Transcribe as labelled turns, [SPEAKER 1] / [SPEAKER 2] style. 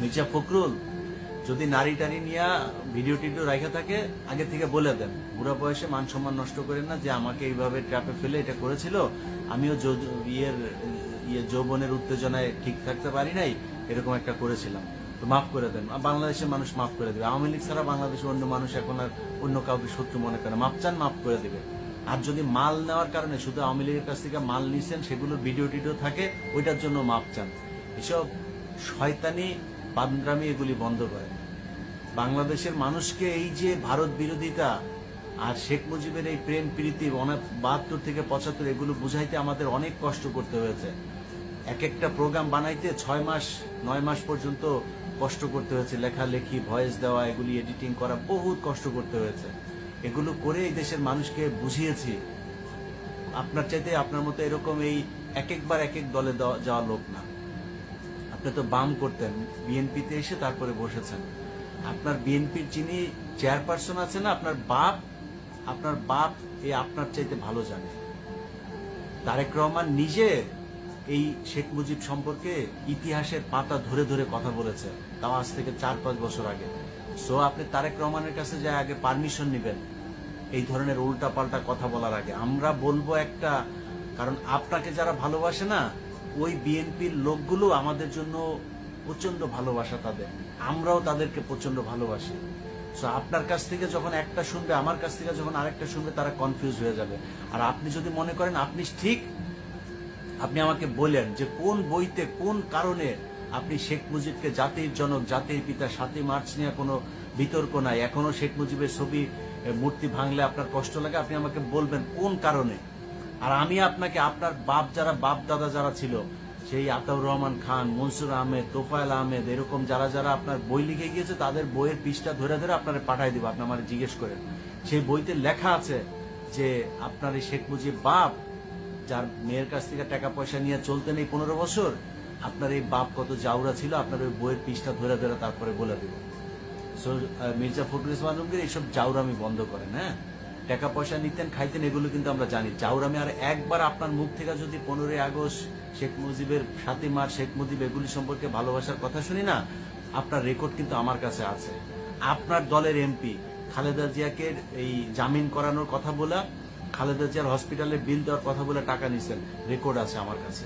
[SPEAKER 1] মির্জা ফখরুল, যদি নারী টারি নিয়ে ভিডিও টিডিও রাখা থাকে, আগে থেকে বলে দেন। বুড়া বয়সে মান সম্মান নষ্ট করেন না, যে আমাকে এইভাবে ট্র্যাপে ফেলে এটা করেছিল, আমিও ইয়ের ইয়ে যৌবনের উত্তেজনায় ঠিক থাকতে পারি নাই, এরকম একটা করেছিলাম। তো মাফ করে দেন। বাংলাদেশের মানুষ মাফ করে দেবে। আওয়ামী লীগ ছাড়া বাংলাদেশের অন্য মানুষ এখন আর অন্য কাউকে শত্রু মনে করে। মাপ চান মাফ করে দেবে। আর যদি মাল নেওয়ার কারণে শুধু আওয়ামী লীগের কাছ থেকে মাল নিছেন, সেগুলোর ভিডিও টিডিও থাকে, ওইটার জন্য মাপ চান। এসব শয়তানি বান্দ্রামি এগুলি বন্ধ করে বাংলাদেশের মানুষকে এই যে ভারত বিরোধিতা আর শেখ মুজিবের এই প্রেম প্রীতি বাহাত্তর থেকে পঁচাত্তর, এগুলো বুঝাইতে আমাদের অনেক কষ্ট করতে হয়েছে। এক একটা প্রোগ্রাম বানাইতে ছয় মাস, নয় মাস পর্যন্ত কষ্ট করতে হয়েছে। লেখালেখি, ভয়েস দেওয়া, এগুলি এডিটিং করা বহুত কষ্ট করতে হয়েছে। এগুলো করে এই দেশের মানুষকে বুঝিয়েছি। আপনার চাইতে আপনার মতো এরকম এই এক একবার এক এক দলে যাওয়া লোক না। আপনি তো বাম করতেন, বিএনপিতে এসে তারপরে বসেছেন। আপনার বিএনপির যিনি চেয়ারপারসন আছে না, আপনার বাপ আপনার বাপ এই আপনার চাইতে ভালো জানে। তারেক রহমান নিজে এই শেখ মুজিব সম্পর্কে ইতিহাসের পাতা ধরে ধরে কথা বলেছে, তাও আজ থেকে চার, পাঁচ বছর আগে। সো আপনি তারেক রহমানের কাছে যায় আগে পারমিশন নেবেন, এই ধরনের উল্টা পাল্টা কথা বলার আগে। আমরা বলব একটা, কারণ আপনাকে যারা ভালোবাসে না ওই বিএনপির লোকগুলো আমাদের জন্য প্রচণ্ড ভালোবাসা তাদের। আমরাও তাদেরকে প্রচণ্ড ভালোবাসি। সো আপনার কাছ থেকে যখন একটা শুনবে, আমার কাছ থেকে যখন আরেকটা শুনবে, তারা কনফিউজ হয়ে যাবে। আর আপনি যদি মনে করেন, আপনি ঠিক আপনি আমাকে বলেন যে কোন বইতে, কোন কারণে আপনি শেখ মুজিবকে জাতির জনক, জাতির পিতা, সাতই মার্চ নিয়ে কোনো বিতর্ক নাই। এখনও শেখ মুজিবের ছবি মূর্তি ভাঙলে আপনার কষ্ট লাগে, আপনি আমাকে বলবেন কোন কারণে। আর আমি আপনাকে, আপনার বাপ যারা, বাপ দাদা যারা ছিল, সেই আতাউর রহমান খান, মনসুর আহমেদ, তোফায়েল আহমেদ, এরকম যারা যারা আপনার বই লিখে গিয়েছে, তাদের বইয়ের পৃষ্ঠা ধরে ধরে আপনারা পাঠাই দিব, আপনি আমার জিজ্ঞেস করেন। সেই বইতে লেখা আছে যে, আপনার এই শেখ মুজিব বাপ, যার মেয়ের কাছ থেকে টাকা পয়সা নিয়ে চলতে নেই পনেরো বছর, আপনার এই বাপ কত জাউরা ছিল, আপনার ওই বইয়ের পৃষ্ঠা ধরে ধরে তারপরে বলে দেব। সো মির্জা ফখরুল ইসলাম আলমগীর এইসব জাউরামি বন্ধ করেন হ্যাঁ? টাকা পয়সা নিতেন, খাইতেন, এগুলো কিন্তু আমরা জানি। জাউরামি আর একবার আপনার মুখ থেকে যদি পনেরোই আগস্ট শেখ মুজিবের সাতই মার্চ শেখ মুজিব এগুলি সম্পর্কে ভালোবাসার কথা শুনি না, আপনার রেকর্ড কিন্তু আমার কাছে আছে। আপনার দলের এমপি খালেদা জিয়াকে এই জামিন করানোর কথা বলা, খালেদা জিয়ার হসপিটালে বিল দেওয়ার কথা বলে টাকা নিছেন রেকর্ড আছে আমার কাছে।